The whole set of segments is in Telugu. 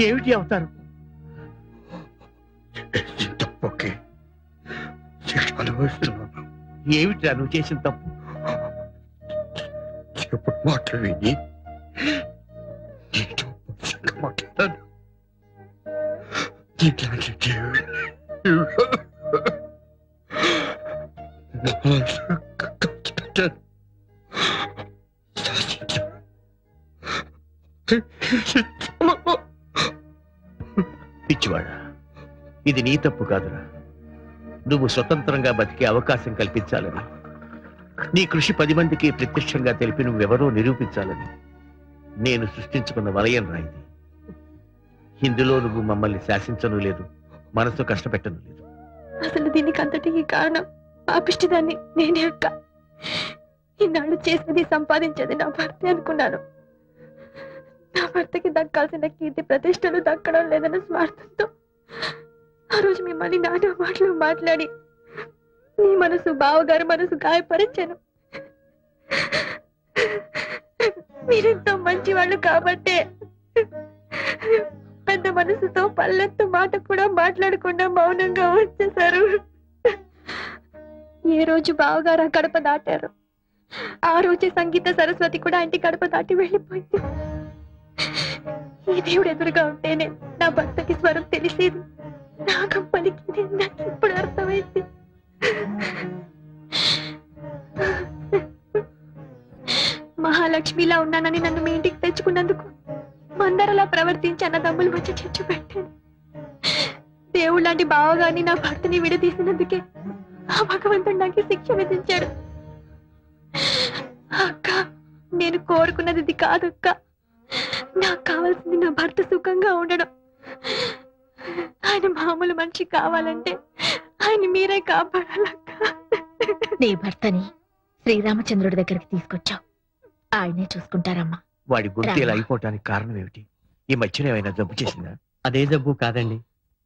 ఏమిటి అవతారం? తప్పకి శిక్ష అనుభవిస్తున్నాను ఏమిట్రా నువ్వు చేసిన తప్పు? చెప్పు మాటలు విని. నీతో మాట్లాడాను ఇది నీ తప్పు కాదురా. నువ్వు స్వతంత్రంగా బతికే అవకాశం కల్పించాలని. నీ కృషి పది మందికి ప్రత్యక్షంగా తెలిపి నువ్వెవరో నిరూపించాలని నేను సృష్టించుకున్న వలయం రా ఇది. ఇందులో నువ్వు మమ్మల్ని శాసించను లేదు మనసు కష్టపెట్టను లేదు. అసలు దీనికి అంతటికి కారణం పాపిష్టిదాన్ని నేనే అక్క. ఈనాడు చేసినది సంపాదించేది నా భర్త అనుకున్నాను. నా భర్తకి దక్కాల్సిన కీర్తి ప్రతిష్టలు దక్కడం లేదన్న స్వార్థంతో ఆ రోజు మిమ్మల్ని నానా మాటలు మాట్లాడి నీ మనసు బావగారు మనసు గాయపరిచాను. మీరెంతో మంచి వాళ్ళు కాబట్టే పెద్ద మనసుతో పల్లెత్తు మాట కూడా మాట్లాడకుండా మౌనంగా వచ్చేశారు. ఏ రోజు బావగారు ఆ గడప దాటారు? ఆ రోజే సంగీత సరస్వతి కూడా ఇంటి గడప దాటి వెళ్ళిపోయింది. ఈ దేవుడు ఎదురుగా ఉంటేనే నా భర్తకి స్వరం తెలిసేది. నాకు పలికింది నాకు ఇప్పుడు అర్థమైంది. మహాలక్ష్మిలా ఉన్నానని నన్ను మీ ఇంటికి తెచ్చుకున్నందుకు మందరలా ప్రవర్తించి అన్నదమ్ములు వచ్చి చిచ్చు పెట్టాను. దేవుడు లాంటి బావగాని నా భర్తని విడదీసినందుకే ఆ భగవంతుడు నాకు శిక్ష విధించాడు. అక్క నేను కోరుకున్నది కాదు అక్క నాకు కావాల్సింది నా భర్త సుఖంగా ఉండడం. ఆయన మామూలు మనిషి కావాలంటే ఆయన మీరే కాపాడాలక్క. నీ భర్తని శ్రీరామచంద్రుడి దగ్గరికి తీసుకొచ్చావు. ఆయనే చూసుకుంటారమ్మా. వాడి గొంతు ఇలా అయిపోవటానికి కారణం ఏమిటి? ఈ మధ్యన ఏమైనా జబ్బు చేసిందా? అదే జబ్బు కాదండి.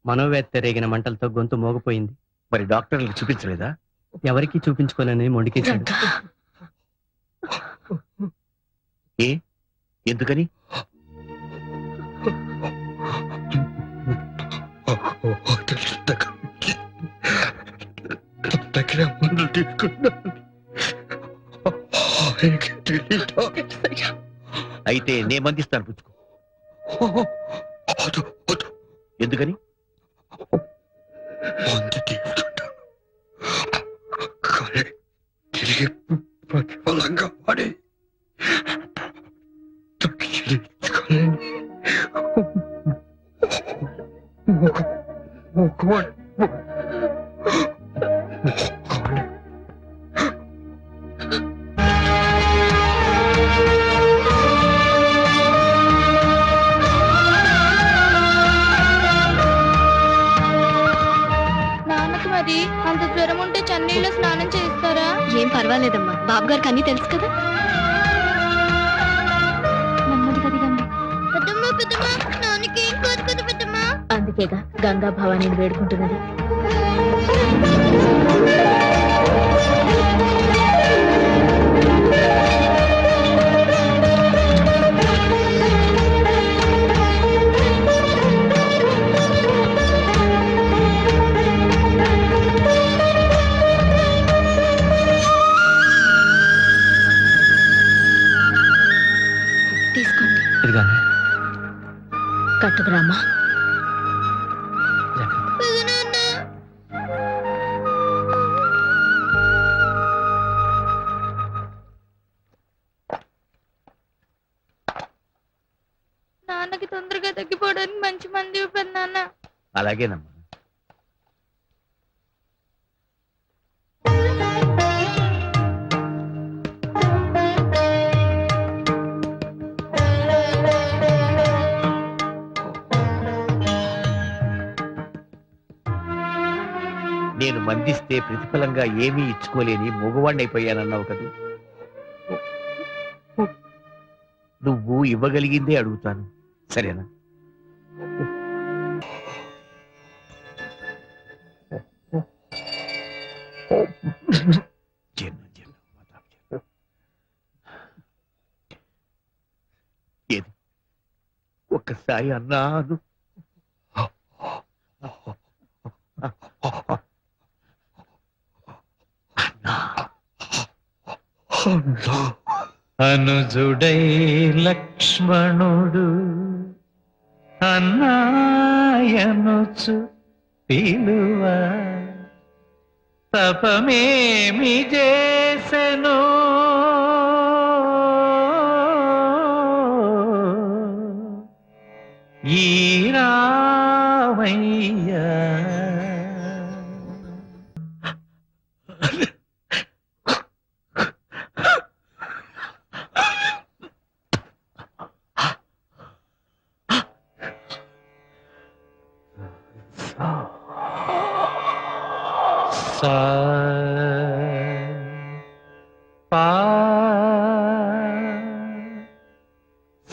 మనోవేత్త రేగిన మంటలతో గొంతు మోగపోయింది. మరి డాక్టర్లకు చూపించలేదా? ఎవరికి చూపించుకోనని మొండికేశాడు రంగా, ఏ? ఎందుకని? తెలిసిన నా దగ్గర మందులు తీసుకున్నాను ఆయనకి తెలీదా? అయితే నే మందిస్తాను పుచ్చుకో వద్దు, వద్దు. ఎందుకని మందు తీసుకుంటాను కానీ తిరిగి ప్రతిఫలంగా పడి తగ్గించుకోలేని నాన్నకు మరి అంత జ్వరం ఉంటే చన్నీళ్ళు స్నానం చేస్తారా ఏం పర్వాలేదమ్మా. బాబు గారికి అన్ని తెలుసు కదా? నెమ్మదిగా దిగండి. పెద్దమ్మ పెద్దమ్మ నాన్నకి ఏం అందుకేగా గంగా భవానీని వేడుకుంటున్నది. అలాగే తొందరగా తగ్గిపోవడానికి మంచి మంది ఇవ్వండి నాన్న. అలాగేనమ్మా. నేను మందిస్తే ప్రతిఫలంగా ఏమీ ఇచ్చుకోలేని అయిపోయానన్నావు కదా. నువ్వు ఇవ్వగలిగిందే అడుగుతాను. సరేనా? ఏది? ఒక్కసారి అన్నాను. అనుజుడై లక్ష్మణుడు. అన్నాయనుచు పిలువ. తపమేమి చేసను? ఈ రామయ్యా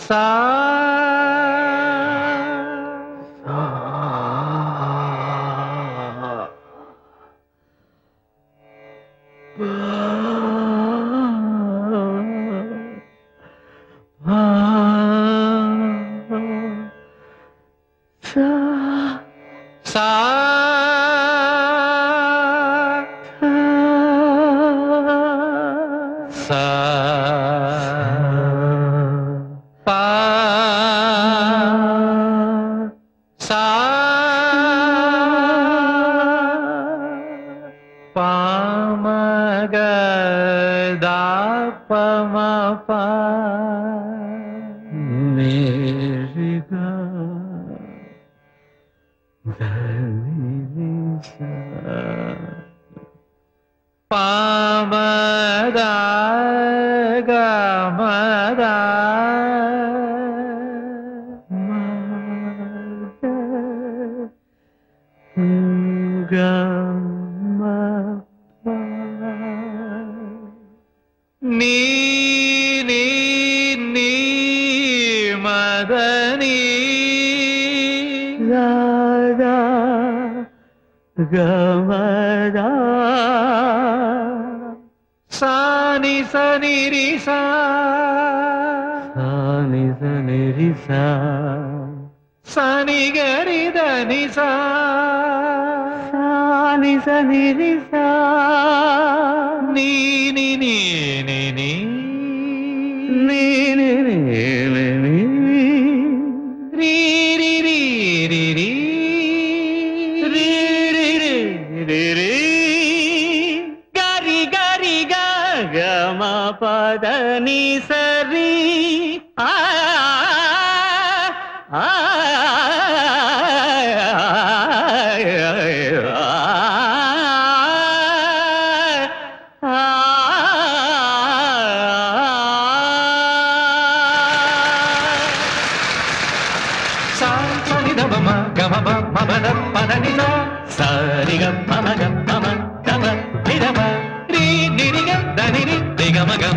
സാ sa ग दा प म प मेरे गा पामदा गमदा गा గవదా సాని సని రిసా. సాని సని రిసా. సని గరిద నిసా సాని సని రిసా. నీ నీ. నీ నీ నీ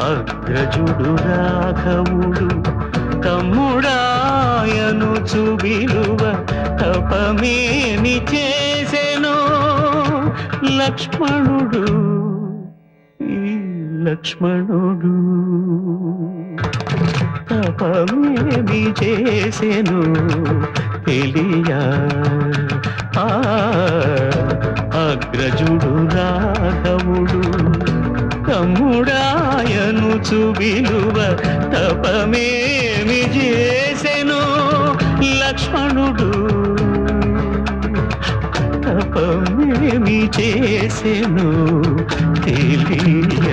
అగ్రజుడు రాఘవుడు తమ్ముడాయను చుబిలువ తపమేమి చేసెను లక్ష్మణుడు ఈ లక్ష్మణుడు. తపమేమి చేసెను తెలియా? ఆ, అగ్రజుడు రాఘవుడు తమ్ముడాయను చుబిలువ తపమేమి చేసెను? లక్ష్మణుడు తపమేమి చేసెను? తెలియ.